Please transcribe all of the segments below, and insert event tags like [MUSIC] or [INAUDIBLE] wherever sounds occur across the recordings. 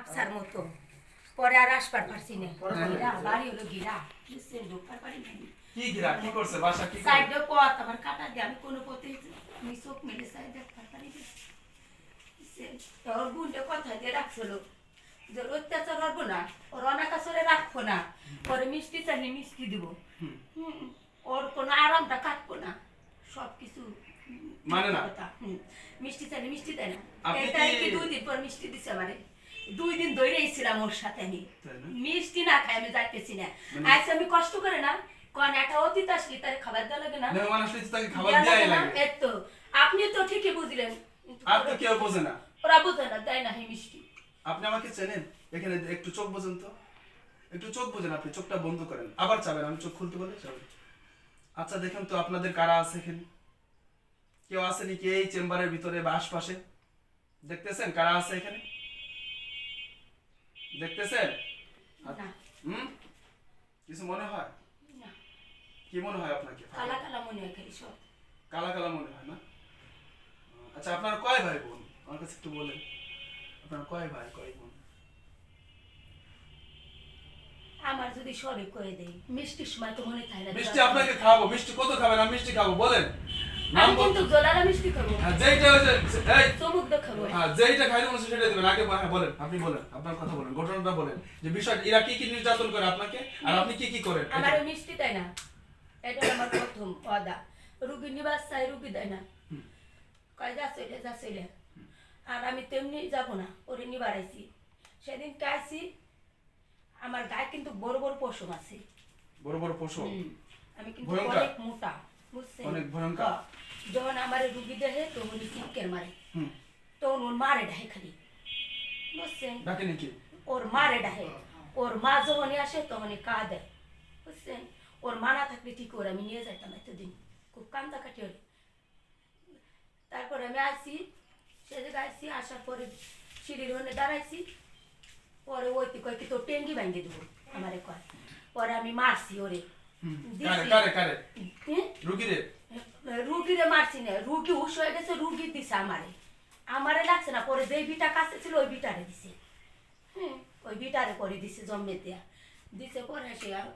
আপসার মতো। পরে আর আসবার পারছি না। গিরা বাড়ি হলো গিরা। বুঝছেন ঢোকার পারি কি গিরা? কি করছে? বাসা কি? সাইডে পথ আমার কাটা দিয়ে আমি কোনো পথে আমি চোখ মেলে সাইড দেখতে পারি না বুঝছেন? তো কথা দিয়ে রাখছিল যে অত্যাচার করব না ওর অনাকাশরে রাখব না। পরে মিষ্টি চাইলে মিষ্টি দিব। হুম। হুম, ওর কোনো আরামটা কাটবো না। সব কিছু মানে না? মিষ্টি চাইলে মিষ্টি দেয় না। এই তারিখে দুই দিন পর মিষ্টি দিছে আমারে? দুই দিন ধরেই ছিলাম ওর সাথে আমি। মিষ্টি না খাই আমি যাইতেছি না। মানে- আজ আমি কষ্ট করে না কোন একটা অতীত আসলে তার খাবার দেওয়া লাগে না। তো খাবার দেওয়া লাগে তো আপনি তো ঠিকই বুঝলেন। আর তো কেউ বোঝে না। ওরা বুঝে না দেয় না মিষ্টি। আপনি আমাকে চেনেন? এখানে একটু চোখ বোঝেন তো। একটু চোখ বোঝেন আপনি চোখটা বন্ধ করেন। আবার চাবেন আমি চোখ খুলতে বলে চাবেন। আচ্ছা দেখেন তো আপনাদের কারা আছে এখানে? কেউ আছে নাকি এই চেম্বারের ভিতরে বা আশপাশে? দেখতেছেন কারা আছে এখানে? দেখতেছেন? হুম? কিছু মনে হয়? কি মনে হয় আপনাকে? কালা কালা মনে হয় সব। কালা কালা মনে হয় না? আচ্ছা আপনার কয় ভাই বোন? আমার কাছে একটু বলেন। আপনার কয় ভাই কয় বোন? আমার যদি সবই করে দেয় মিষ্টির সময় তো মনে থাকে না মিষ্টি আপনাকে খাওয়াবো মিষ্টি কত খাবেন? আমি মিষ্টি খাব বলেন। নাম কিন্তু জলারা মিষ্টি খাব। হ্যাঁ, যেইটা হয়েছে এই চমুক দেখাবো হ্যাঁ যেইটা খাইতে মনে সেটা দেবেন। আগে হ্যাঁ বলেন আপনি বলেন আপনার কথা বলেন ঘটনাটা বলেন যে বিষয় এরা কি কি নির্যাতন করে আপনাকে আর আপনি কি কি করেন? আমার মিষ্টি দেয় না। এটা আমার প্রথম অদা। রুগী নিবাস চাই রুগী দেয় না। কয় যা চলে যা চলে আর আমি তেমনি যাব না ওরে নিবার আইছি সেদিন কাইছি আমার গায়ে কিন্তু বড় বড় পশম আছে। বড় বড় পশু আমি কিন্তু? অনেক মোটা। বুঝছেন অনেক ভয়ঙ্কর? হ্যাঁ। যখন আমার রুগী দেহে তখন চিৎকের মারে হুম তখন ওর মারে ডাহে খালি বুঝছেন ডাকে নাকি ওর মারে ডাহে ওর মা যখনই আসে তখনই কা দেয় বুঝছেন ওর মা না থাকলে ঠিক ওর আমি নিয়ে যাইতাম এতদিন খুব কান্দা কাটি হলে তারপরে আমি আসছি সে জায়গায় আসছি আসার পরে সিঁড়ির ওখানে দাঁড়াইছি পরে ওইতে কয় কি তোর টেঙ্গি ভাঙিয়ে দেবো আমারে কয় পরে আমি মারছি ওরে রুগীরে? রুগীরে মারছি না রুগী হুশ হয়ে গেছে রুগী দিছে আমারে। আমারে লাগছে না পরে যেই বিটা কাছে ছিল ওই বিটারে দিছে। হুম ওই বিটারে করে দিছে জন্মে দেয়া। দিছে পরে সে আর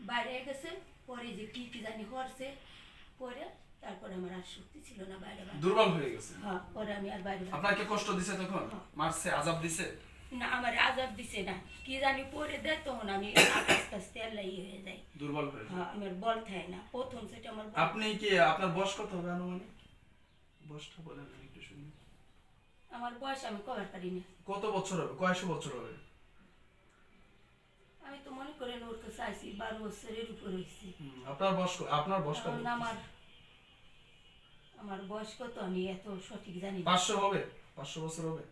বাইরে গেছে পরে যে কি কি জানি করছে পরে তারপরে আমার আর শক্তি ছিল না বাইরে দুর্বল হয়ে গেছে। হ্যাঁ পরে আমি আর বাইরে বাইরে- আপনাকে কষ্ট দিছে তখন? মারছে আজাব দিছে? না আমার আজাব দিছে না। কি জানি পরে দেয় তখন আমি আস্তে আস্তে আল্লাহ হয়ে যাই। দুর্বল হয়ে হ্যাঁ আমার বল থাকে না। প্রথম সেটা আমার আপনি কি আপনার বয়স কত হবে আনুমানিক? বয়সটা বলেন একটু শুনি। আমার বয়স আমি কবার পারি না কত বছর হবে? কয়শো বছর হবে? আমি তো মনে করেন ওর কাছে আইসি বারো বছরের উপর হয়েছি আপনার বয়স আপনার বয়স কত? আমার আমার বয়স কত আমি এত সঠিক জানি না। পাঁচশো হবে? পাঁচশো বছর হবে?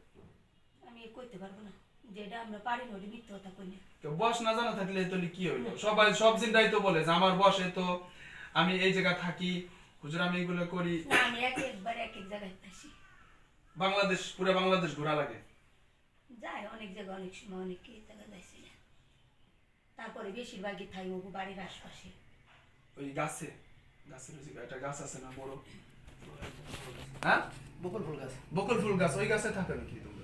কইতে পারব না। যেটা আমরা পারি না ওটা মিথ্যে কথা কই না তো বয়স না জানা থাকলে তো কি হইল? সবাই সব চিন্তাই তো বলে যে আমার তো আমি এই জায়গা থাকি হুজুর আমি এগুলো করি। না আমি এক একবার এক এক জায়গায় আসি। বাংলাদেশ পুরো বাংলাদেশ ঘোরা লাগে? যাই অনেক জায়গায় অনেক সময় অনেক জায়গায় যাইছি না। তারপরে বেশিরভাগই থাই ও বাড়ির আশপাশে। ওই গাছে? গাছের ওই একটা গাছ আছে না বড়? হ্যাঁ? বকুল ফুল গাছ। বকুল ফুল গাছ ওই গাছে থাকে নাকি তোমরা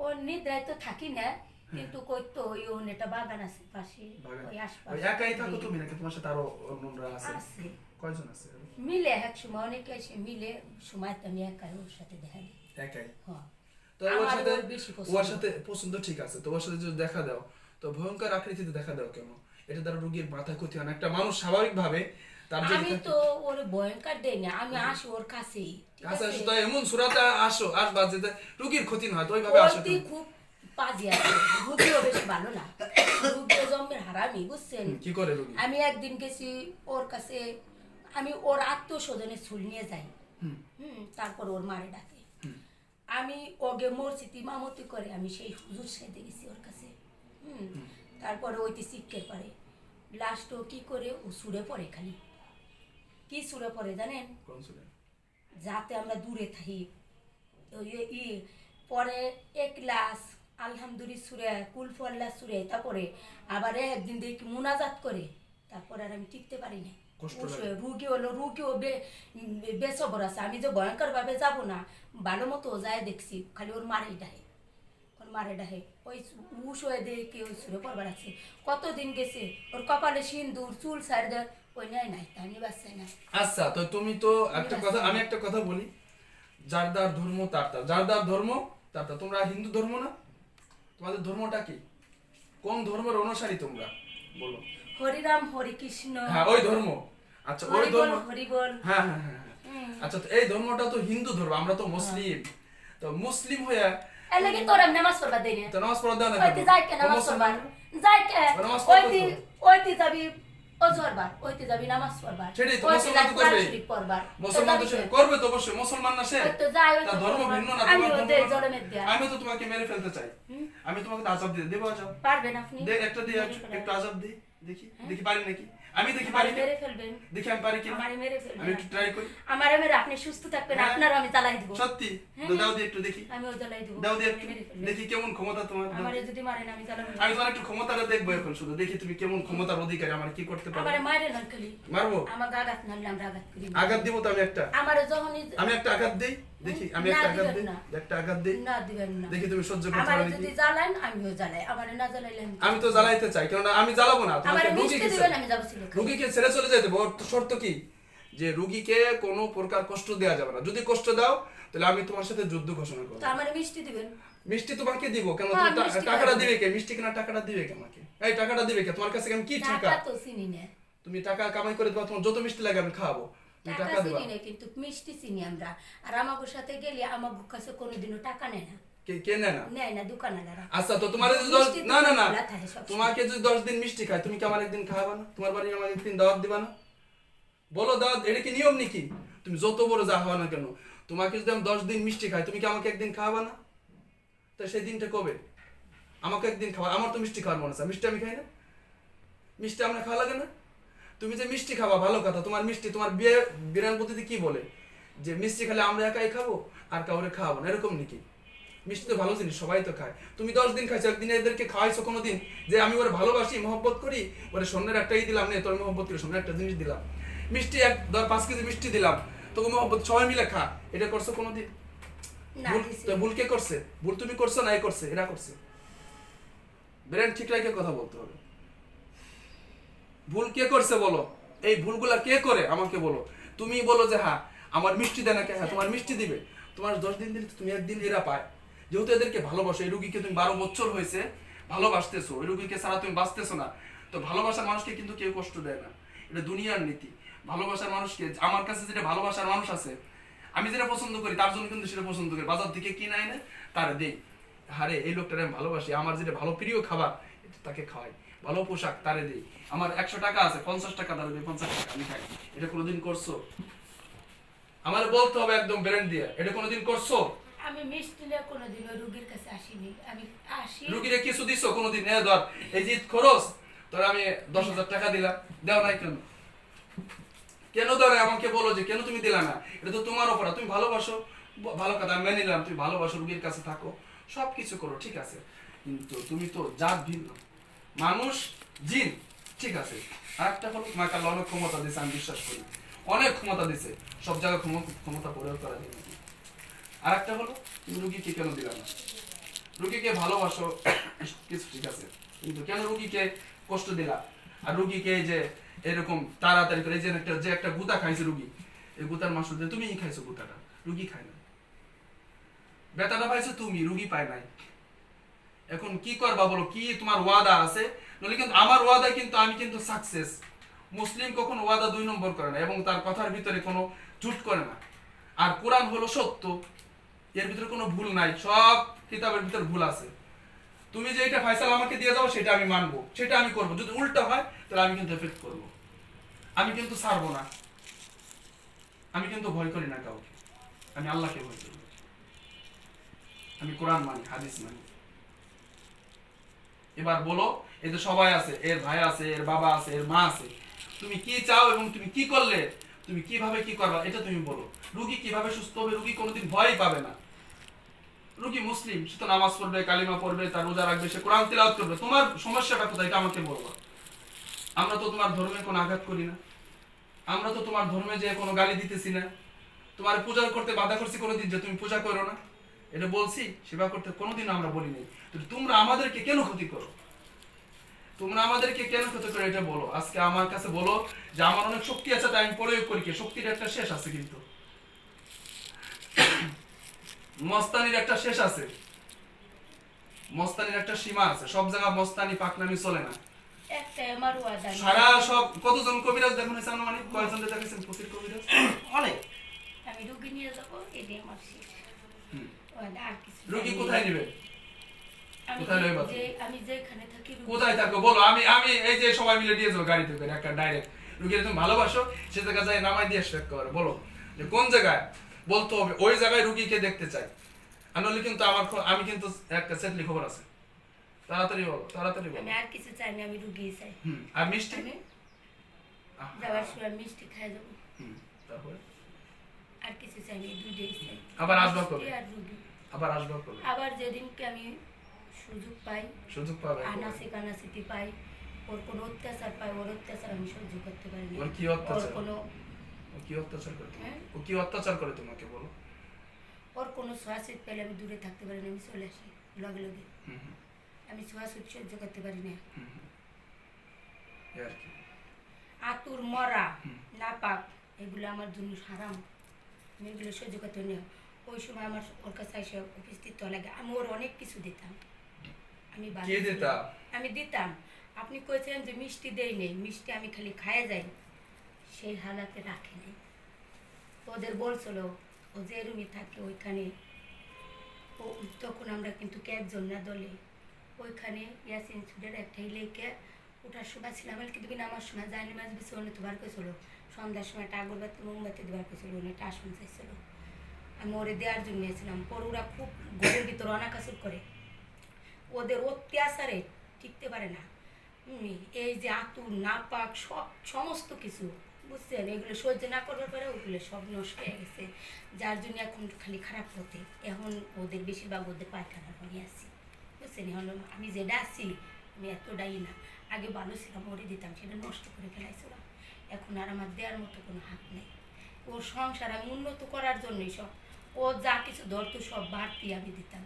ও নিদ্রায় তো থাকি না কিন্তু কই তো ওই ওন বাগান আছে পাশে। ওই ওই আশপাশে। একাই থাকো তুমি নাকি? তোমার সাথে আরও অন্যরা আছে? আছে। কয়জন আছে? মিলে এক সময় অনেকে এসে মিলে সময় তো আমি একাই ওর সাথে দেখা দিই। একাই? হ্যাঁ। তো ওর সাথে ওর পছন্দ। সাথে পছন্দ ঠিক আছে তো ওর সাথে যদি দেখা দাও তো ভয়ঙ্কর আকৃতিতে দেখা দাও কেন? এটা দ্বারা রোগীর মাথা ক্ষতি হয় একটা মানুষ স্বাভাবিক ভাবে তার যদি আমি তো ওর ভয়ঙ্কর দেই না আমি আসি ওর কাছেই আচ্ছা আছে? তো এমন সুরাতে আসো আসবা রোগীর ক্ষতি না হয় তো ওইভাবে আসো খুব পাজি আছে রুগীও বেশি ভালো না। জন্মের হারামি বুঝছেন? কি করে রোগী? আমি একদিন গেছি ওর কাছে আমি ওর আত্মীয় স্বজনের ছুল নিয়ে যাই। হুম। তারপর ওর মারে ডাকে। আমি ওগে মসজিদ ইমামতি করে আমি সেই হুজুর সাইতে গেছি ওর কাছে। হুম তারপরে ওইটি শিক্ষের পারে লাস্ট ও কি করে ও সুরে পড়ে খালি। কি সুরে পড়ে জানেন? কোন সুরে? যাতে আমরা দূরে থাকি। ই পরে এক ক্লাস আলহামদুলিল্লাহ সুরে কুলফল্লা সুরে তারপরে আবার একদিন দেখি মুনাজাত করে তারপরে আর আমি টিকতে পারি না। রুগী হলো রুগীও বে বেসবর আছে। আমি যে ভয়ঙ্কর ভাবে যাব না ভালো মতো যায় দেখছি খালি ওর মারেই ডাহে। ওর মারে ডাহে। ওই উস হয়ে কি ওই সুরে পরবার আছে। কতদিন গেছে? ওর কপালে সিন্দুর চুল সার দেয়। ওই আচ্ছা তো তুমি তো একটা কথা আমি একটা কথা বলি। যার ধর্ম তার তার যার ধর্ম তার তার তোমরা হিন্দু ধর্ম না? তোমাদের ধর্মটা কি? কোন ধর্মের অনুসারী তোমরা? বলো। হরিরাম হরি কৃষ্ণ। হ্যাঁ ওই ধর্ম। আচ্ছা ওই ধর্ম। হরি বল হ্যাঁ হ্যাঁ হ্যাঁ। হ্যাঁ। আচ্ছা তো এই ধর্মটা তো হিন্দু ধর্ম আমরা তো মুসলিম। তো মুসলিম হয়ে লাগি তোর নামাজ পড়বা দেই না। তো নামাজ পড়া দাও না ওইতে যাই কে? নামাজ পড়বা যাই কে ও নামাজ পড়বা ওইতে যাবি অজর ওইতে যাবি নামাজ পড়বা সেটাই তো, মুসলমান তো কোরআন করবেই। মুসলমান তো করবে তো অবশ্যই মুসলমান না সে। তো যাই, ওই ধর্ম ভিন্ন না আমি তো তোমাকে মেরে ফেলতে চাই। আমি তোমাকে আজাব দিয়ে দেবো আজাব। পারবেন আপনি? দে একটা দিয়ে। একটু আজাব দিই দেখি। দেখি পারি নাকি? আমি দেখি পারি মেরে ফেলবেন। দেখি আমি পারি কি আমারে মেরে ফেলবেন। আমি একটু ট্রাই করি। আমারে মেরে আপনি সুস্থ থাকবেন হ্যাঁ। আপনারও আমি জ্বালাই দিব। সত্যি? হ্যাঁ। দাও দিয়ে একটু দেখি। আমি ও জ্বালাই দিব। দাও দিয়ে একটু দেখি কেমন ক্ষমতা তোমার দাও। আমারে যদি মারেন আমি জ্বালাবো। আমি তোমার একটু ক্ষমতাটা দেখব এখন শুধু। দেখি তুমি কেমন ক্ষমতার অধিকারী আমার কি করতে পারো? আমারে মারেন না খালি মারবো? আমাকে আঘাত নাহলে আমরা আঘাত করি। আঘাত দিব তো আমি একটা। আমারে যখনই আমি একটা আঘাত দেই। দেখি আমি একটা আঘাত দেই। একটা আঘাত দেই। না দিবেন না। দেখি তুমি সহ্য করতে পারো যদি জ্বালান আমিও জ্বালাই। আমারে না জ্বালাইলে আমি তো জ্বালাইতে চাই কেননা আমি জ্বালাবো না। তোমাকে রুগী দিবেন আমি যাব ছিল রুগীকে ছেড়ে চলে যেতে হবে। শর্ত কি? যে রুগীকে কোনো প্রকার কষ্ট দেওয়া যাবে না। যদি কষ্ট দাও তাহলে আমি তোমার সাথে যুদ্ধ ঘোষণা করব। আমারে মিষ্টি দিবেন? মিষ্টি তোমাকে দিব কেন? হ্যাঁ, তুমি টাকাটা দিবে কে? মিষ্টি কেনা টাকাটা দিবে কে আমাকে? এই টাকাটা দিবে কে? তোমার কাছে আমি কি টাকা টাকা তো চিনি না। তুমি টাকা কামাই করে তোমার যত মিষ্টি লাগে আমি খাওয়াবো। টাকা চিনি না কিন্তু মিষ্টি চিনি আমরা। আর আমাকে সাথে গেলে আমার কাছে কোনোদিনও টাকা নেয় না। আচ্ছা তো তোমার যদি মিষ্টি না না না। খোলা থাকে সবসময়। তোমাকে যদি দশ দিন মিষ্টি খায় তুমি কি আমার একদিন খাওয়াবা না? তোমার বাড়ি আমার একদিন দাওয়াত দিবা না? বলো দাওয়াত এটা কি নিয়ম নাকি? তুমি যত বড় যা হওয়া না কেন তোমাকে যদি আমি দশ দিন মিষ্টি খাই তুমি কি আমাকে একদিন খাওয়াবা না? তো সেই দিনটা কবে? আমাকে একদিন খাওয়া আমার তো মিষ্টি খাওয়ার মনে আছে মিষ্টি আমি খাই না। মিষ্টি আমরা খাওয়া লাগে না? তুমি যে মিষ্টি খাবা ভালো কথা। তোমার মিষ্টি তোমার বিয়ে বিরান পদ্ধতি কি বলে? যে মিষ্টি খেলে আমরা একাই খাব আর কাউরে খাওয়াবো না এরকম নাকি? মিষ্টি তো ভালো জিনিস সবাই তো খায়। তুমি দশ দিন খাইছো একদিন এদেরকে খাওয়াইছো কোনো দিন যে আমি ওরা ভালোবাসি মহব্বত করি ওরা স্বর্ণের একটাই দিলাম নে তোর মহব্বত করে স্বর্ণের একটা জিনিস দিলাম। মিষ্টি এক ধর পাঁচ কেজি মিষ্টি দিলাম তোকে মহব্বত সবাই মিলে খা এটা করছ কোনো দিন ভুল কে করছে? ভুল তুমি করছ না এ করছে এরা করছে। ব্রেন ঠিক রেখে কথা বলতে হবে। ভুল কে করছে বলো? এই ভুলগুলা কে করে? আমাকে বলো। তুমি বলো যে হ্যাঁ আমার মিষ্টি দেয় না কে? হ্যাঁ তোমার মিষ্টি দিবে। তোমার দশ দিন দিলে তুমি একদিন এরা পায়। যেহেতু এদেরকে ভালোবাসো, এই রুগীকে তুমি বারো বছর হয়েছে ভালোবাসতেছো, এই রুগীকে ছাড়া তুমি বাঁচতেছো না। তো ভালোবাসার মানুষকে কিন্তু কেউ কষ্ট দেয় না। এটা দুনিয়ার নীতি। ভালোবাসার মানুষকে, আমার কাছে যেটা ভালোবাসার মানুষ আছে, আমি যেটা পছন্দ করি, তার জন্য কিন্তু সেটা পছন্দ করি। বাজার থেকে কিনে এনে তারা দেই। হারে এই লোকটারে আমি ভালোবাসি। আমার যেটা ভালো, প্রিয় খাবার তাকে খাওয়াই। ভালো পোশাক তারে দিই। আমার একশো টাকা আছে পঞ্চাশ টাকা তারা দিই পঞ্চাশ টাকা আমি খাই। এটা কোনোদিন করছ? আমার বলতে হবে একদম ব্রেন দিয়ে এটা কোনোদিন করছ? আমি মিষ্টি নিয়ে কোনোদিন রুগীর কাছে আসিনি। আমি আসি। রুগীরে কিছু দিছো কোনোদিন? এ ধর এই যে খরচ তোর আমি দশ হাজার টাকা দিলাম। দেও নাই কেন? কেন ধরে আমাকে বলো যে কেন তুমি দিলা না? এটা তো তোমার অপরাধ তুমি ভালোবাসো। ভালো কথা আমি মেনে নিলাম তুমি ভালোবাসো রুগীর কাছে থাকো। সব কিছু করো ঠিক আছে। কিন্তু তুমি তো জাত ভিন্ন। মানুষ, জিন, ঠিক আছে। আর একটা হলো তোমাকে আল্লাহ অনেক ক্ষমতা দিছে, আমি বিশ্বাস করি। অনেক ক্ষমতা দিছে। সব জায়গায় ক্ষমতা প্রয়োগ করা যায় আর একটা হলো, তুমি রুগীকে কেন দিলা না? রুগীকে ভালোবাসো, কিছু ঠিক আছে। কিন্তু কেন রুগীকে কষ্ট দিলা? আর রুগীকে যে এরকম তাড়াতাড়ি করে যে একটা যে একটা গুতা খাইছে রুগী, এই গুতার মাংস দিয়ে তুমিই খাইছো গুতাটা। রুগী খায় না। বেতাটা পাইছো তুমি, রুগী পায় নাই। এখন কি করবা বলো? কি তোমার ওয়াদা আছে? নইলে কিন্তু আমার ওয়াদায় কিন্তু আমি কিন্তু সাকসেস মুসলিম কখনো ওয়াদা দুই নম্বর করে না এবং তার কথার ভিতরে কোনো ঝুট করে না। আর কোরআন হলো সত্য। এর ভিতরে কোনো ভুল নাই। সব কিতাবের ভিতরে ভুল আছে। তুমি যে এটা ফাইসাল আমাকে দিয়ে যাব সেটা আমি মানবো। সেটা আমি করব। যদি উল্টা হয়, তাহলে আমি কিন্তু এফেক্ট করব। আমি কিন্তু ছাড়বো না। আমি কিন্তু ভয় করি না কাউকে। আমি আল্লাহকে ভয় করি। আমি কোরআন মানি, হাদিস মানি। এবার বলো যে সবাই আছে, এর ভাই আছে, এর বাবা আছে, এর মা আছে, তুমি কি চাও এবং তুমি কি করলে, তুমি কীভাবে কি করবা, এটা তুমি বলো। রুগী কীভাবে সুস্থ হবে, রুগী কোনোদিন ভয়ই পাবে না। রুগী মুসলিম, সে তো নামাজ পড়বে, কালিমা পড়বে, তার রোজা রাখবে, সে কোরআন তিলাওয়াত করবে। তোমার সমস্যাটা কোথায়, এটা আমাকে বলবা আমরা তো তোমার ধর্মে কোনো আঘাত করি না। আমরা তো তোমার ধর্মে যে কোনো গালি দিতেছি না। তোমার পূজা করতে বাধা করছি কোনোদিন যে তুমি পূজা করো না। এটা বলছি সেবা করতে কোনোদিন আমরা বলিনি তো তোমরা আমাদেরকে কেন ক্ষতি করো? তোমরা আমাদেরকে কেন ক্ষতি করো এটা বলো। আজকে আমার কাছে বলো যে আমার অনেক শক্তি আছে তাই আমি প্রয়োগ করি কি? শক্তির একটা শেষ আছে কিন্তু। মস্তানির একটা শেষ আছে। মস্তানির একটা সীমা আছে। সব জায়গা মস্তানি পাকনামি চলে না। সারা সব কতজন কবিরাজ দেখুন মানে? কয়জন দেখেছেন প্রচুর কবিরাজ? অনেক। আমি রুগী নিয়ে যাব এটাই আমার শেষ হুম। ওয়াদা আর কিছু রুগী কোথায় নেবে? কোথায় লইবা যে আমি যেখানে থাকি কোথায় থাকো? বলো আমি আমি এই যে সবাই মিলে দিয়ে যাব গাড়িতে করে একটা ডাইরেক্ট রুগীর তুমি ভালোবাসো সে জায়গায় যাই নামাই দিয়ে আসো একেবারে বলো। যে কোন জায়গায়? বলতে হবে ওই জায়গায় রুগীকে দেখতে চাই। আর নইলে কিন্তু আমার আমি কিন্তু একটা সেটলি খবর আছে। তাড়াতাড়ি বলো তাড়াতাড়ি বলো। আমি আর কিছু চাই না আমি রুগী চাই। হুম আর মিষ্টি? যাওয়ার সময় মিষ্টি খাই যাব হুম, তারপরে? আর কিছু চাই না এই চাই। আবার আসবা কবে? আর রুগী। আবার আসব আবার যেদিনকে আমি সুযোগ পাই সুযোগ পাবে আনাসি কানাসিটি পাই ওর কোনো অত্যাচার পাই ওর অত্যাচার আমি সহ্য করতে পারি ওর কি অত্যাচার? কোনো ও কি অত্যাচার করে হ্যাঁ? ও কি অত্যাচার করে তোমাকে বলো? ওর কোনো ছোঁয়াছুত পেলে আমি দূরে থাকতে পারি না আমি চলে আসি লগে লগে। আমি ছোঁয়াছুত সহ্য করতে পারি না। আতুর মরা নাপাক এগুলো আমার জন্য হারাম। আমি এগুলো সহ্য করতে পারি না। ওই সময় আমার ওর কাছে এসে উপস্থিত লাগে। আমি ওর অনেক কিছু দিতাম। আমি আমি দিতাম। আপনি কয়েছেন যে মিষ্টি দেই নেই। মিষ্টি আমি খালি খাইয়ে যাই। সেই হালাতে রাখে নেই। ওদের বলছিল ও যে রুমে থাকে ওইখানে ও তখন আমরা কিন্তু একজন না দলে। ওইখানে ইয়াসিন সুডের একটা লেকে ওঠার সময় ছিলাম কিন্তু নামার সময় যায়নি মাছ বেশি অনেক বার করেছিল সন্ধ্যার সময় একটা আগরবাতি মোমবাতি দেওয়ার করেছিল অনেক আসন চাইছিল। আমি ওরে দেওয়ার জন্য এসেছিলাম। পর খুব ঘরের ভিতর অনাকাশুর করে। ওদের অত্যাচারে টিকতে পারে না। এই যে আতুর, নাপাক, সব, সমস্ত কিছু, বুঝছেন? এগুলো সহ্য না করবার পরে ওগুলো সব নষ্ট হয়ে গেছে। যার জন্য এখন খালি খারাপ হতে এখন ওদের বেশিরভাগ ওদের পায়খানা নিয়ে আসি বুঝছেন? এখন আমি যেটা আছি, আমি এতটাই না। আগে ভালো ছিলাম ওরে দিতাম। সেটা নষ্ট করে ফেলাইছিলাম। এখন আর আমার দেওয়ার মতো কোনো হাত নেই। ওর সংসার আমি উন্নত করার জন্যই সব ও যা কিছু ধরতো সব বাড়তি আমি দিতাম।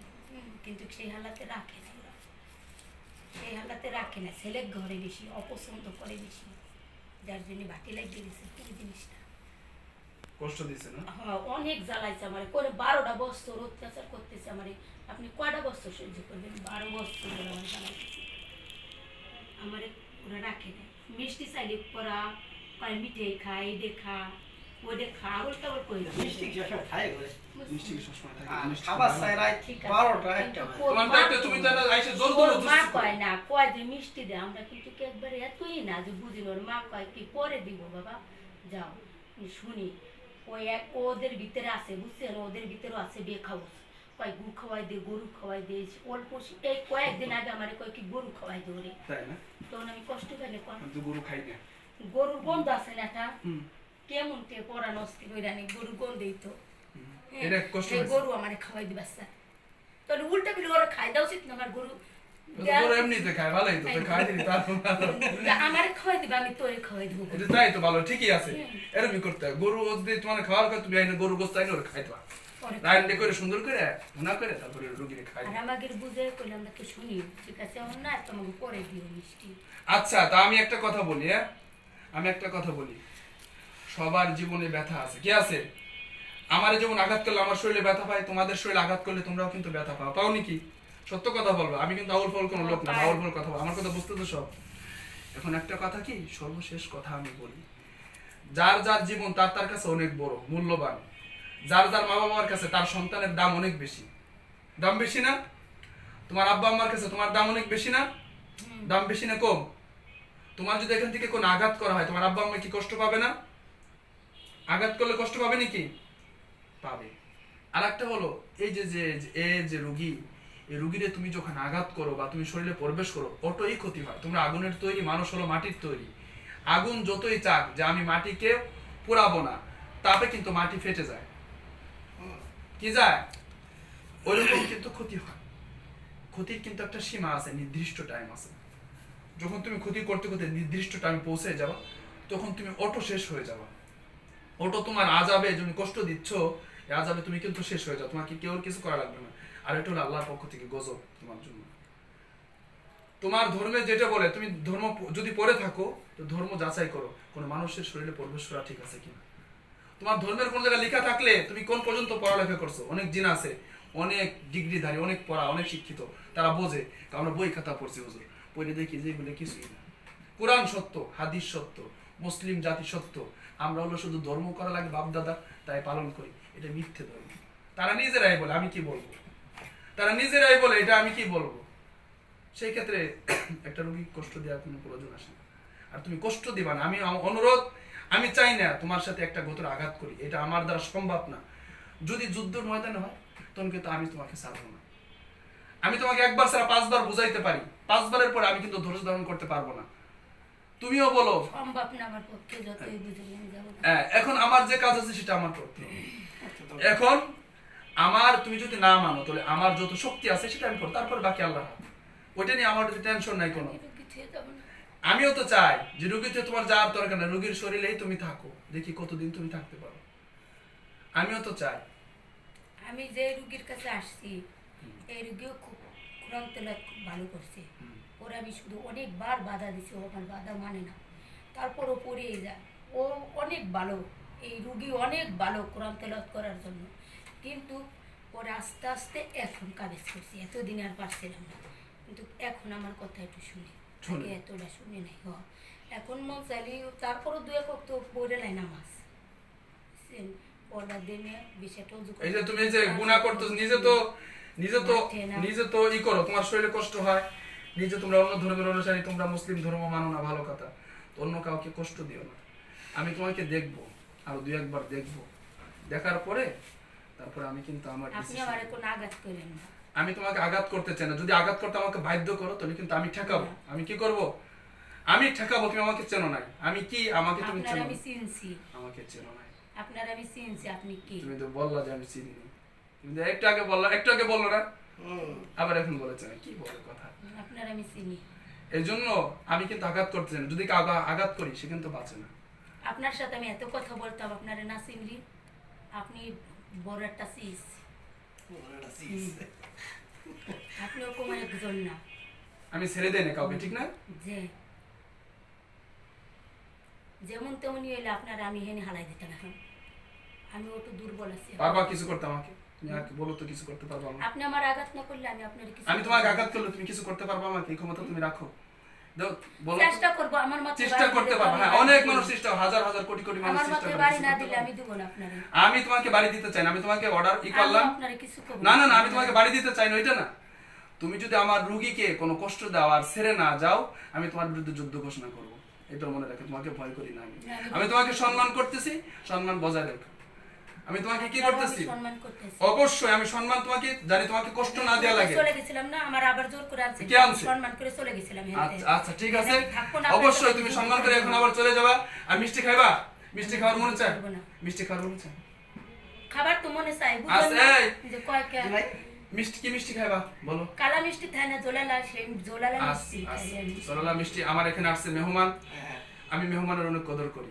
কিন্তু সেই হালাতে রাখে না। ওরা সেই হালাতে রাখে না। ছেলে ঘরে বেশি অপছন্দ করে বেশি। যার জন্য বাটি লাগিয়ে দিয়েছে পুরো জিনিসটা। কষ্ট দিছে না? হ্যাঁ অনেক জ্বালাইছে আমার। করে বারোটা বছর অত্যাচার করতেছে আমার। আপনি কয়টা বছর সহ্য করবেন? বারো বছর আমার জ্বালাইতেছে আমার ওরা রাখে না। মিষ্টি চাইলে করা কয় মিঠে খাই দেখা খা মিষ্টি দে আমরা কিন্তু একবারে এতই না যে মা কয় কি দিব বাবা যাও শুনি। ওই এক ওদের ভিতরে আছে বুঝছেন? ওদের ভিতরেও আছে বে খাওয়া কয় গু খাওয়াই দে গরু খাওয়াই দে অল্প এই কয়েকদিন আগে আমার কয় কি গরু খাওয়াই দে ওরে। তখন আমি কষ্ট তো গরু খাই না। গরুর গন্ধ আছে না কেমন কে নষ্ট গরুর গন্ধেই তো। হ্যাঁ, এটা কষ্ট গরু আমারে খাওয়াই দিবা স্যার। উল্টা বিলে ওরা খাই দাও উচিত না আমার গরু। ও তো গরু এমনিতে খায় ভালোই তো তো খাই দিলি তার আমারে খাওয়াই দিবা আমি তোরে খাওয়াই দিব। এটা তাই তো ভালো ঠিকই আছে। এরকমই করতে গরু তোমার খাওয়ার কথা তুমি গরু গোস্ত আইনে ওরা খাইতে পারো। করে সুন্দর করে ভুনা করে তারপরে রুগীরে খাই আর আমাকে বুঝে কইলে আমরা তো শুনি ঠিক আছে? আমার না তোমাকে পরে দিও মিষ্টি। আচ্ছা তা আমি একটা কথা বলি হ্যাঁ? আমি একটা কথা বলি। সবার জীবনে ব্যথা আছে। কি আছে? আমার যেমন আঘাত করলে আমার শরীরে ব্যথা পায় তোমাদের শরীরে আঘাত করলে তোমরাও কিন্তু ব্যথা পাও। পাও নাকি সত্য কথা বলব আমি কিন্তু আউল ফল কোনো লোক না আউল ফল কথা। আমার কথা বুঝতে তো সব। এখন একটা কথা কি সর্বশেষ কথা আমি বলি। যার যার জীবন তার তার কাছে অনেক বড় মূল্যবান। যার যার মা বাবার কাছে তার সন্তানের দাম অনেক বেশি। দাম বেশি না? তোমার আব্বা আম্মার কাছে তোমার দাম অনেক বেশি না? দাম বেশি না কম? তোমার যদি এখান থেকে কোনো আঘাত করা হয় তোমার আব্বা আম্মা কি কষ্ট পাবে না? আঘাত করলে কষ্ট পাবে নাকি? পাবে। আর একটা হলো, এই যে যে এ, যে রুগী, এই রুগীরে তুমি যখন আঘাত করো বা তুমি শরীরে প্রবেশ করো, অটোই ক্ষতি হয়। তোমরা আগুনের তৈরি, মানুষ হলো মাটির তৈরি। আগুন যতই চাক যে আমি মাটিকে পোড়াবো না, তাতে কিন্তু মাটি ফেটে যায়। কি যায়? ওইরকম কিন্তু ক্ষতি হয়। ক্ষতির কিন্তু একটা সীমা আছে, নির্দিষ্ট টাইম আছে। যখন তুমি ক্ষতি করতে করতে নির্দিষ্ট টাইম পৌঁছে যাবা, তখন তুমি অটো শেষ হয়ে যাবা। অটো তোমার আজাবে, তুমি কষ্ট দিচ্ছ আজাবে তুমি কিন্তু শেষ হয়ে যাও তোমাকে কেউ কিছু করা লাগবে না। আর এটা হলো আল্লাহর পক্ষ থেকে গজব তোমার জন্য। তোমার ধর্মে যেটা বলে, তুমি ধর্ম যদি পড়ে থাকো, তো ধর্ম যাচাই করো, কোনো মানুষের শরীরে প্রবেশ করা ঠিক আছে কিনা। তোমার ধর্মের কোন জায়গায় লেখা থাকলে, তুমি কোন পর্যন্ত পড়ালেখা করছ? অনেক জিন আছে, অনেক ডিগ্রিধারী, অনেক পড়া, অনেক শিক্ষিত, তারা বোঝে আমরা বই খাতা পড়ছি, হুজুর। পড়ে দেখি যে এগুলো কিছুই না। কোরআন সত্য, হাদিস সত্য, মুসলিম জাতি সত্য আমরা হলো শুধু ধর্ম করা লাগে বাপ দাদা তাই পালন করি। এটা মিথ্যে ধর্ম। তারা নিজেরাই বলে, আমি কি বলব? তারা নিজেরাই বলে, এটা আমি কি বলব? সেই ক্ষেত্রে [COUGHS] একটা রোগী কষ্ট দেওয়ার কোনো প্রয়োজন আসে না। আর তুমি কষ্ট দিবা না। আমি অনুরোধ, আমি চাই না তোমার সাথে একটা গোতর আঘাত করি। এটা আমার দ্বারা সম্ভব না। যদি যুদ্ধের ময়দানে হয়, তখন কিন্তু আমি তোমাকে ছাড়বো না। আমি তোমাকে একবার ছাড়া পাঁচবার বুঝাইতে পারি। পাঁচবারের পরে আমি কিন্তু ধৈর্য ধারণ করতে পারব না। তুমিও বলো। সম্ভব না আমার পক্ষে যতই বুঝে যাব। হ্যাঁ, এখন আমার যে কাজ আছে সেটা আমার করতে এখন আমার তুমি যদি না মানো তাহলে আমার যত শক্তি আছে সেটা আমি করব তারপর বাকি আল্লাহ ওইটা নিয়ে আমার টেনশন নাই কোনো। আমিও তো চাই যে রুগীতে তোমার যাওয়ার দরকার না রুগীর শরীরেই তুমি থাকো দেখি কতদিন তুমি থাকতে পারো। আমিও তো চাই। আমি যে রুগীর কাছে আসছি এই রুগীও খুব খুব ভালো করছে। ওরা আমি শুধু অনেকবার বাধা দিছি ও আমার বাধা মানে না। তারপরও পড়েই যায়। ও অনেক ভালো এই রুগী অনেক ভালো কোরআন তেলাওয়াত করার জন্য। কিন্তু ওরা আস্তে আস্তে এখন কাবেজ করছি এতদিন আর পারছিলাম না। কিন্তু এখন আমার কথা একটু শুনে। আগে এতটা শুনে নাই হ। এখন মন চাইলে তারপরও দু এক তো পড়ে নাই নামাজ। বুঝছেন? পর্দার দিনে বিষয়টা এই যে তুমি যে গুণা করতো নিজে তো নিজে তো নিজে তো ই করো তোমার শরীরে কষ্ট হয়। নিজে তোমরা অন্য ধর্মের অনুসারী তোমরা মুসলিম ধর্ম মানো না ভালো কথা। তো অন্য কাউকে কষ্ট দিও না। আমি তোমাকে দেখব আরও দুই একবার দেখব। দেখার পরে তারপরে আমি কিন্তু আমার আমি তোমাকে আঘাত করতে চাই না। যদি আঘাত করতে আমাকে বাধ্য করো তাহলে কিন্তু আমি ঠেকাবো। আমি কি করব? আমি ঠেকাবো তুমি আমাকে চেনো নাই। আমি কি আমাকে তুমি চেনো আমি। চিনছি আমাকে চেনো নাই। আপনার আমি চিনছি আপনি কি? তুমি তো বললা যে আমি চিনি তুমি একটু আগে বললা একটু আগে বলল না? আবার এখন বলেছেন কি বলে কথা? আপনার আমি চিনি। এই জন্য আমি কিন্তু আঘাত করতে চাই না। যদি কাউকে আঘাত করি সে কিন্তু বাঁচে না। আপনার সাথে আমি এত কথা বলতাম আপনার না চিনলি? আপনি বড় একটা চিজ। আপনি ওরকম একজন না। আমি ছেড়ে দেই না কাউকে ঠিক না? যে যেমন তেমনই হইলে আপনার আমি হেনে হালাই দিতাম এখন। আমি ওটু দুর্বল আছি পারবা কিছু করতাম আমাকে। তুমি আমাকে বলো তো কিছু করতে পারবা আমাকে আপনি আমার আঘাত না করলে আমি আপনার কিছু আমি তোমাকে আঘাত করলে তুমি কিছু করতে পারবা আমাকে এই ক্ষমতা তুমি রাখো। দাও বলো তো। চেষ্টা করব আমার মতো চেষ্টা বাড়ি করতে পারব হ্যাঁ অনেক মানুষ চেষ্টা হাজার হাজার কোটি কোটি মানুষ চেষ্টা করে বাড়ি না দিলে আমি দিব না আপনারে। আমি তোমাকে বাড়ি দিতে চাই না আমি তোমাকে অর্ডার ই করলাম। না না না আমি তোমাকে বাড়ি দিতে চাই না ওইটা না। তুমি যদি আমার রুগীকে কোনো কষ্ট দাও আর ছেড়ে না যাও আমি তোমার বিরুদ্ধে যুদ্ধ ঘোষণা করব। এটা মনে রাখো তোমাকে ভয় করি না আমি- আমি তোমাকে সম্মান করতেছি সম্মান বজায় রেখো। আমি তোমাকে কি করতেছি? অবশ্যই আমি সম্মান তোমাকে জানি তোমাকে কষ্ট না দেওয়া লাগে। চলে গেছিলাম না আমার আবার জোর করে আনছে কে আনছে? সম্মান করে চলে গেছিলাম আচ্ছা আচ্ছা ঠিক আছে। অবশ্যই তুমি সম্মান করে এখন আবার চলে যাবা। আর মিষ্টি খাইবা? মিষ্টি খাওয়ার মনে চায়? মিষ্টি খাওয়ার মনে চায়? খাবার তো মনে চাই আচ্ছা, যে কয় কে মিষ্টি কি মিষ্টি খাইবা? বলো। কালা মিষ্টি খায় না জোলালা সেই জোলালা মিষ্টি খাই আমি। সরলা মিষ্টি আমার এখানে আসছে মেহমান। আমি মেহমানের অনেক কদর করি।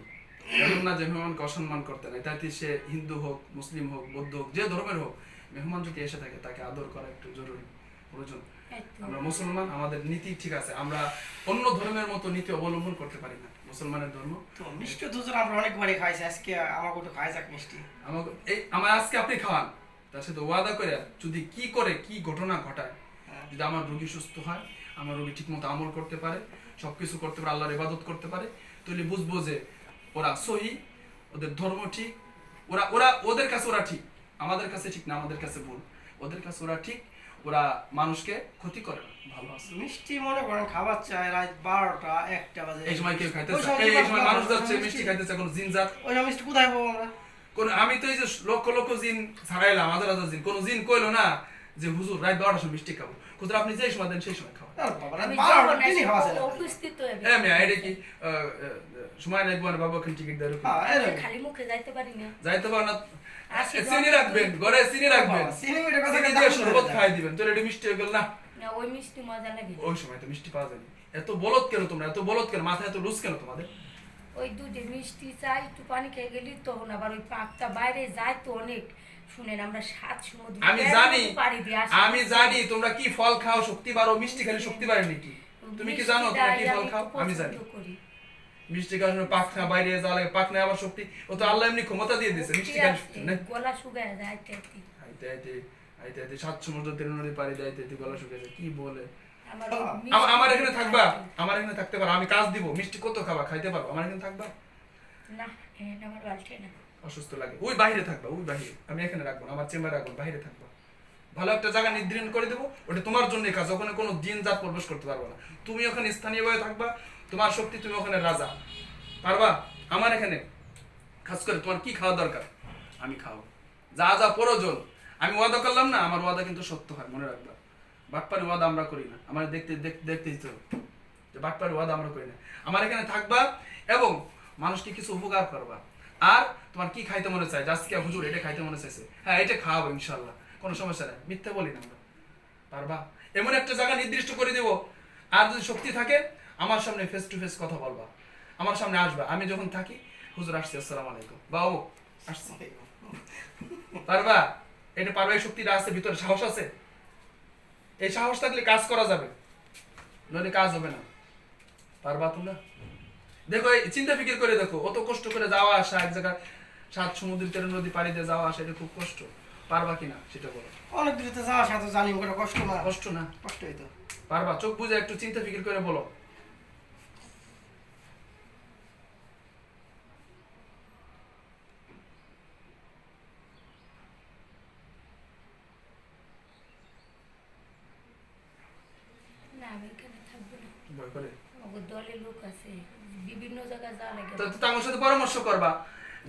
এমন না যে মেহমানকে অসম্মান করতে নাই। তাতে সে হিন্দু হোক মুসলিম হোক বৌদ্ধ হোক যে ধর্মের হোক মেহমান যদি এসে থাকে তাকে আদর করা একটু জরুরি। প্রয়োজন আমরা মুসলমান আমাদের নীতি ঠিক আছে। আমরা অন্য ধর্মের মতো নীতি অবলম্বন করতে পারি না মুসলমানের ধর্ম। তো মিষ্টি দুজন আমরা অনেকবারই খাইছি আজকে আমাকে একটু খাই যাক মিষ্টি। আমাকে এই আমার আজকে আপনি খাওয়ান। তার সাথে ওয়াদা করে যদি কি করে কি ঘটনা ঘটায় হ্যাঁ। যদি আমার রোগী সুস্থ হয় আমার রোগী ঠিকমতো আমল করতে পারে সবকিছু করতে পারে আল্লাহর ইবাদত করতে পারে তাহলে বুঝব যে ওরা সহি ওদের ধর্ম ঠিক ওরা ওরা ওদের কাছে ওরা ঠিক আমাদের কাছে ঠিক না আমাদের কাছে ভুল। ওদের কাছে ওরা ঠিক ওরা মানুষকে ক্ষতি করে না। ভালো আছে। মিষ্টি মনে করেন খাবার চাই রাত বারোটা একটা বাজে। এই সময় কেউ খাইতে চায় এই সময় মানুষ যাচ্ছে মিষ্টি খাইতে চায় কোনো জিনজাত ওই মিষ্টি কোথায় পাবো আমরা? কোন আমি তো এই যে লক্ষ লক্ষ জিন ছাড়াইলাম হাজার হাজার জিন কোন জিন কইলো না যে হুজুর রাত বারোটার সময় মিষ্টি খাব। হুজুর আপনি যেই সময় দেন সেই সময় খাও আর বাবা, রাত আমি বারোটার যাব না, দিনই খাওয়া যায় না। উপস্থিত এ মেয়া এটা কি আহ, আহ, সময় লাগবে না বাবা ওখানে টিকিট দেয় এরকম। এরকম। খালি মুখে যাইতে পারি না। যাইতে পার না। আসি চিনি যখন- রাখবেন ঘরে চিনি রাখবেন। বাবা, চিনি মিঠের কথা চিনি কিন্তু দিয়ে শরবত খাই দিবেন। চলে এটা মিষ্টি হয়ে গেল না? না ওই মিষ্টি মজা লাগে। ওই সময় তো মিষ্টি পাওয়া যায়নি। এত বলদ কেন তোমরা? এত বলদ কেন? মাথায় এত লুজ কেন তোমাদের? ওই দুধে মিষ্টি চাই একটু পানি খেয়ে গেলি তখন আবার ওই পাকটা বাইরে যায় তো অনেক। শুনেন আমরা সাত সমুদ্র আমি জানি আমি জানি তোমরা কি ফল খাও শক্তি বাড়ো মিষ্টি খেলে শক্তি বাড়ে নাকি? তুমি কি জানো তোমরা কি ফল খাও? আমি জানি। মিষ্টি জন্য পাখনা বাইরে যাওয়া লাগে পাখনা আবার শক্তি। ও তো আল্লাহ এমনি ক্ষমতা দিয়ে দিয়েছে মিষ্টি শক্তি না গলা শুকায় যায় আইতে আইতে। আইতে আইতে আইতে আইতে সাত সমুদ্র তেরো নদী পাড়ি দিয়ে আইতে গলা শুকেছে কি বলে? আমার এখানে থাকবা আমার এখানে থাকতে পারো আমি কাজ দিব মিষ্টি কত খাবা খাইতে পারব আমার এখানে থাকবা। না আমার বালছে না। অসুস্থ লাগে। ওই বাইরে থাকবা ওই বাইরে। আমি এখানে রাখব আমার চেম্বারে রাখব বাইরে থাকবা। ভালো একটা জায়গা নির্ধারণ করে দেবো, ওটা তোমার জন্য কাজ, ওখানে কোনো দিন জাত প্রবেশ করতে পারবে না। তুমি ওখানে স্থানীয়ভাবে থাকবা, তোমার শক্তি তুমি ওখানে রাজা। পারবা? আমার এখানে। খাস করে, তোমার কি খাওয়া দরকার? আমি খাওয়াবো যা যা প্রয়োজন। আমি ওয়াদা করলাম না, আমার ওয়াদা কিন্তু সত্য হয়, মনে রাখবা। বাটপারি ওয়াদা আমরা করি না। আমার দেখতে দেখতে দেখতেই তো যে বাটপারি ওয়াদা আমরা করি না। আমার এখানে থাকবা এবং মানুষকে কিছু উপকার করবা। আর তোমার কি খাইতে মনে চায়? আজকে হুজুর এটা খাইতে মনে চাইছে। হ্যাঁ এটা খাওয়াবো ইনশাল্লাহ কোনো সমস্যা নাই, মিথ্যা বলি না আমরা। পারবা? এমন একটা জায়গা নির্দিষ্ট করে দেব। আর যদি শক্তি থাকে, আমার সামনে ফেস টু ফেস কথা বলবা। আমার সামনে আসবা। আমি যখন থাকি, হুজুর আসছি, আসসালাম আলাইকুম। বাবু, আসছি। পারবা? এটা পারবা এই শক্তিটা আছে, ভিতরে সাহস আছে? এই সাহস থাকলে কাজ করা যাবে। নইলে কাজ হবে না। পারবা তোমরা? দেখো এই চিন্তা ফিকির করে দেখো অত কষ্ট করে যাওয়া আসা এক জায়গায় সাত সমুদ্র তেরো নদী পাড়িতে যাওয়া আসা এটা খুব কষ্ট। পারবা কিনা সেটা বলো। অনেক দূরে যাওয়া আসা তো জানি কষ্ট না। কষ্ট না? কষ্ট হইতো পারবা? চোখ বুঝে একটু চিন্তা ফিকির করে বলো না আমি এখানে থাকব না ভয় করে আমার দলে লোক আছে বিভিন্ন জায়গায় যাওয়া লাগে তো তো আমার সাথে পরামর্শ করবা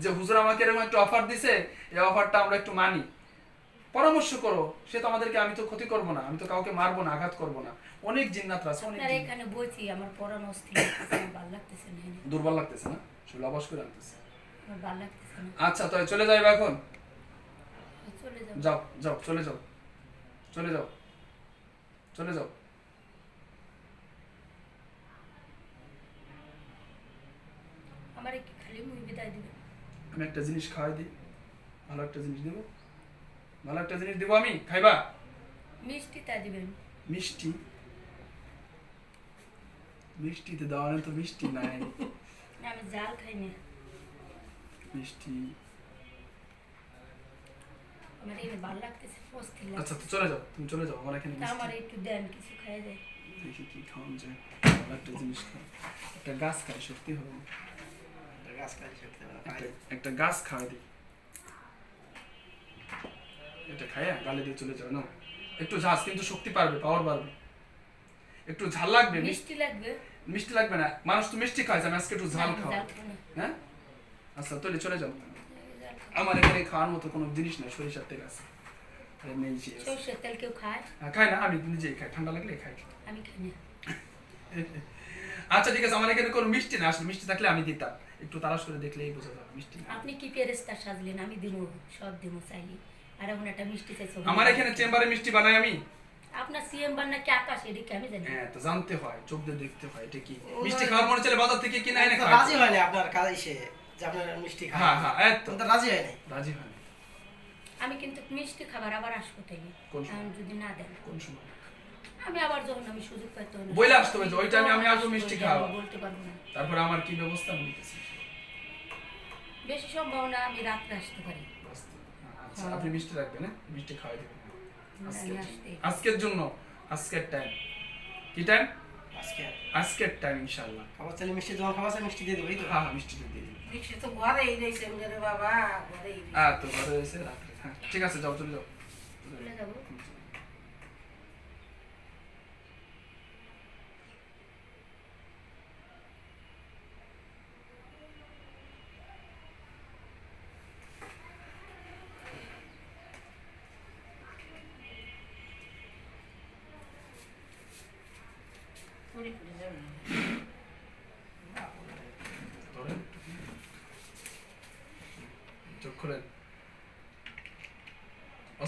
যে হুজুর আমাকে এরকম একটা অফার দিছে এই অফারটা আমরা একটু মানি। পরামর্শ করো সে তো আমাদেরকে আমি তো ক্ষতি করব না আমি তো কাউকে মারবো না আঘাত করব না। অনেক জিন্নাত আছে অনেক জিন্নাত। এখানে বইছি আমার পড়ানো অস্থির ভালো লাগতেছে না দুর্বল লাগতেছে না? শরীর অবশ করে আনতেছে। ভালো লাগতেছে না। আচ্ছা তো চলে যাইবা এখন? চলে যাব। যাও যাও চলে যাও। চলে যাও। চলে যাও। আমার কি খালি মুই বিদায় দিবেন আমি একটা জিনিস খাওয়াই দিই ভালো একটা জিনিস দেবো। ভালো একটা জিনিস দেবো আমি খাইবা? মিষ্টি তা দিবেন। মিষ্টি? মিষ্টিতে দেওয়া তো মিষ্টি নাই। [LAUGHS] আমি জাল খাই না। মিষ্টি। আমার এখানে ভালো লাগতেছে অস্থির আচ্ছা তো চলে যাও তুমি চলে যাও আমার এখানে আমার একটু দেন কিছু খাই যায় দেখি কি খাওয়ান যায় একটা জিনিস খাও একটা গাছ খাই সত্যি হবে না। গাছ কাটি শক্তি হবে না একটা একটা গাছ খাওয়াই দিই এটা খাইয়া গালে দিয়ে চলে যাও না? একটু ঝাঁজ কিন্তু শক্তি পারবে পাওয়ার বাড়বে। একটু ঝাল লাগবে মিষ্টি লাগবে? মিষ্টি লাগবে না। মানুষ তো মিষ্টি খায় আমি আজকে একটু ঝাল না, খাও খাব হ্যাঁ? আচ্ছা তাহলে চলে যাও। আমার এখানে খাওয়ার মতো কোনো জিনিস নাই সরিষার তেল আছে। সর্ষের তেল কেউ খায়? হ্যাঁ, খাই না আমি নিজেই খাই ঠান্ডা লাগলে খাই। আমি খাই না। আচ্ছা ঠিক আছে আমার এখানে কোনো মিষ্টি না আসলে মিষ্টি থাকলে আমি দিতাম। একটু তালাশ করে দেখলেই বোঝা যাবে মিষ্টি আপনি কি ফেরেস্তা সাজলেন? আমি দিব সব দিব চাইলে। আর এখন একটা মিষ্টি চাইছো আমার এখানে চেম্বারে মিষ্টি বানাই আমি? আপনার সিএম বান্না কি আকাশ? এদিকে আমি জানি। হ্যাঁ তো জানতে হয় চোখ দিয়ে দেখতে হয় এটা কি? মিষ্টি খাওয়ার মনে চলে বাজার থেকে কিনে এনে তো খাই রাজি হয়নি আপনার কাজ এসে যে আপনার মিষ্টি হ্যাঁ হ্যাঁ তো। রাজি হয়নি। রাজি হয় না। আমি কিন্তু মিষ্টি খাবার আবার আসব? এখন যদি না দেন। কোন সময়? আমি আবার যখন আমি সুযোগ পাই তখন বইলে আসতে হবে ওই টাইমে আমি আসব মিষ্টি খাওয়া। বলতে পারব না। তারপরে আমার কি ব্যবস্থা আমি নিতেছি? বেশি সম্ভাবনা আমি রাত্রে আসতে পারি। আচ্ছা আপনি মিষ্টি রাখবেন হ্যাঁ? মিষ্টি খাওয়াই দেবেন। আজকের জন্য। আজকের টাইম কি টাইম আজকে আজকের টাইম ইনশাআল্লাহ। খাবার চাইলে মিষ্টি যখন খাবার মিষ্টি দিয়ে দেবো এই তো। হ্যাঁ হ্যাঁ মিষ্টি দিয়ে দিন রিক্সা তো ঘরেই রয়েছে বাবা ঘরেই হ্যাঁ তো ঘরে এসে রাত্রে হ্যাঁ ঠিক আছে যাও চলে যাও। চলে যাব।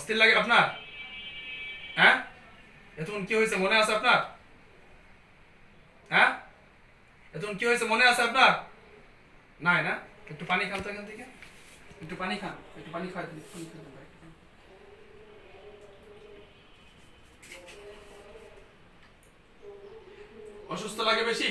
অস্থির লাগে আপনার? হ্যাঁ? এতক্ষণ কি হয়েছে? মনে আছে আপনার? হ্যাঁ? এতক্ষণ কি হয়েছে? মনে আছে আপনার? নাই না? একটু পানি খান তো এখান থেকে। একটু পানি খান। একটু পানি খাওয়া অসুস্থ লাগে বেশি?